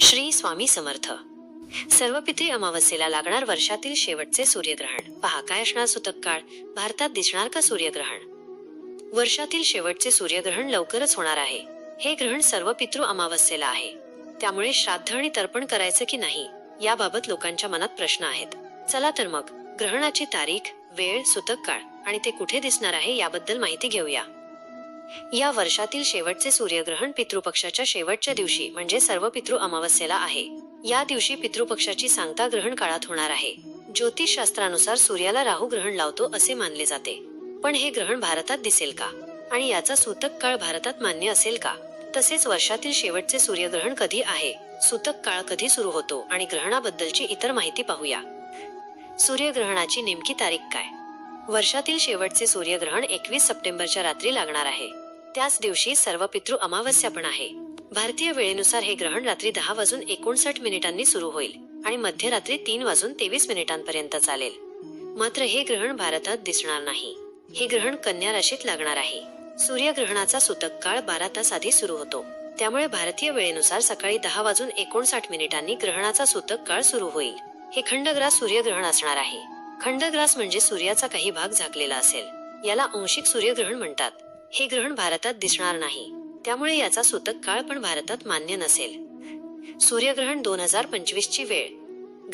श्री स्वामी समर्थ. सर्वपित्री अमावस्येला लागणार वर्षातील शेवटचे सूर्यग्रहण. पहा काय असणार सुतक काळ? भारतात दिसणार का सूर्यग्रहण? वर्षातील शेवटचे सूर्यग्रहण लवकरच होणार आहे. हे ग्रहण सर्व पितृ अमावस्येला आहे. त्यामुळे श्राद्ध आणि तर्पण करायचं की नाही याबाबत लोकांच्या मनात प्रश्न आहेत. चला तर मग ग्रहणाची तारीख वेळ सुतक काळ आणि ते कुठे दिसणार आहे याबद्दल माहिती घेऊया. या वर्षातील शेवटचे सूर्यग्रहण पितृपक्षाच्या शेवटच्या दिवशी म्हणजे सर्व पितृ अमावस्येला आहे. या दिवशी पितृपक्षाची सांगता ग्रहण काळात होणार आहे. ज्योतिष शास्त्रानुसार सूर्याला राहू ग्रहण लावतो असे मानले जाते. पण हे ग्रहण भारतात दिसेल का? आणि याचा सूतक काळ भारतात मान्य असेल का? तसेच वर्षातील शेवटचे सूर्यग्रहण कधी आहे? सूतक काळ कधी सुरू होतो? आणि ग्रहणाबद्दलची इतर माहिती पाहूया. सूर्यग्रहणाची नेमकी तारीख काय? वर्षातील शेवटचे सूर्यग्रहण एकवीस सप्टेंबरच्या रात्री लागणार आहे. त्याच दिवशी सर्व पितृ अमावस्या पण आहे. भारतीय वेळेनुसार हे ग्रहण रात्री दहा वाजून एकोणसाठ मिनिटांनी सुरू होईल आणि मध्यरात्री तीन वाजून तेवीस मिनिटांपर्यंत चालेल. मात्र हे ग्रहण भारतात दिसणार नाही. हे ग्रहण कन्या राशीत लागणार आहे. सूर्यग्रहणाचा सुतक काळ बारा तास आधी सुरू होतो. त्यामुळे भारतीय वेळेनुसार सकाळी दहा वाजून एकोणसाठ मिनिटांनी ग्रहणाचा सुतक काळ सुरू होईल. हे खंडग्रास सूर्यग्रहण असणार आहे. खंडग्रास म्हणजे सूर्याचा काही भाग झाकलेला असेल. याला अंशिक सूर्यग्रहण म्हणतात. हे ग्रहण भारतात दिसणार नाही. त्यामुळे याचा सूतक काळ पण भारतात मान्य नसेल. सूर्यग्रहण दोन हजार पंचवीस ची वेळ.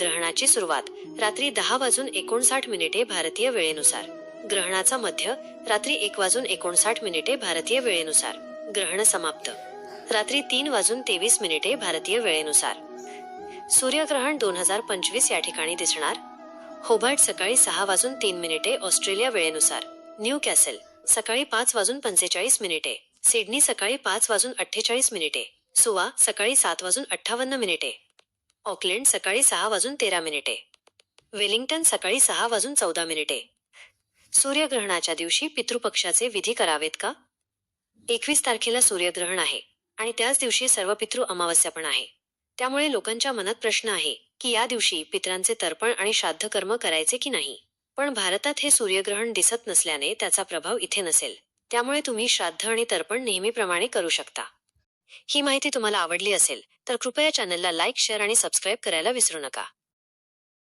ग्रहणाची सुरुवात रात्री दहा वाजून एकोणसाठ मिनिटे भारतीय वेळेनुसार. ग्रहणाचा मध्य रात्री एक वाजून एकोणसाठ मिनिटे भारतीय वेळेनुसार. ग्रहण समाप्त. रात्री तीन वाजून तेवीस मिनिटे भारतीय वेळेनुसार. सूर्यग्रहण दोन हजार पंचवीस या ठिकाणी दिसणार. होबार्ट सकाळी सहा वाजून तीन मिनिटे ऑस्ट्रेलिया वेळेनुसार. न्यू कॅसल सकाळी पाच वाजून पंचेचाळीस मिनिटे. सिडनी सकाळी पाच वाजून अठ्ठेचाळीस मिनिटे. सुवा सकाळी सात वाजून अठ्ठावन्न मिनिटे. ऑकलँड सकाळी सहा वाजून तेरा मिनिटे. वेलिंग्टन सकाळी सहा वाजून चौदा मिनिटे. सूर्यग्रहणाच्या दिवशी पितृपक्षाचे विधी करावेत का? एकवीस तारखेला सूर्यग्रहण आहे आणि त्याच दिवशी सर्व पितृ अमावस्या पण आहे. त्यामुळे लोकांच्या मनात प्रश्न आहे की या दिवशी पितरांचे तर्पण आणि श्राद्ध कर्म करायचे की नाही? पण भारतात हे सूर्यग्रहण दिसत नसल्याने त्याचा प्रभाव इथे नसेल. त्यामुळे तुम्ही श्राद्ध आणि तर्पण नेहमीप्रमाणे करू शकता. ही माहिती तुम्हाला आवडली असेल तर कृपया चॅनलला लाईक शेअर आणि सबस्क्राईब करायला विसरू नका.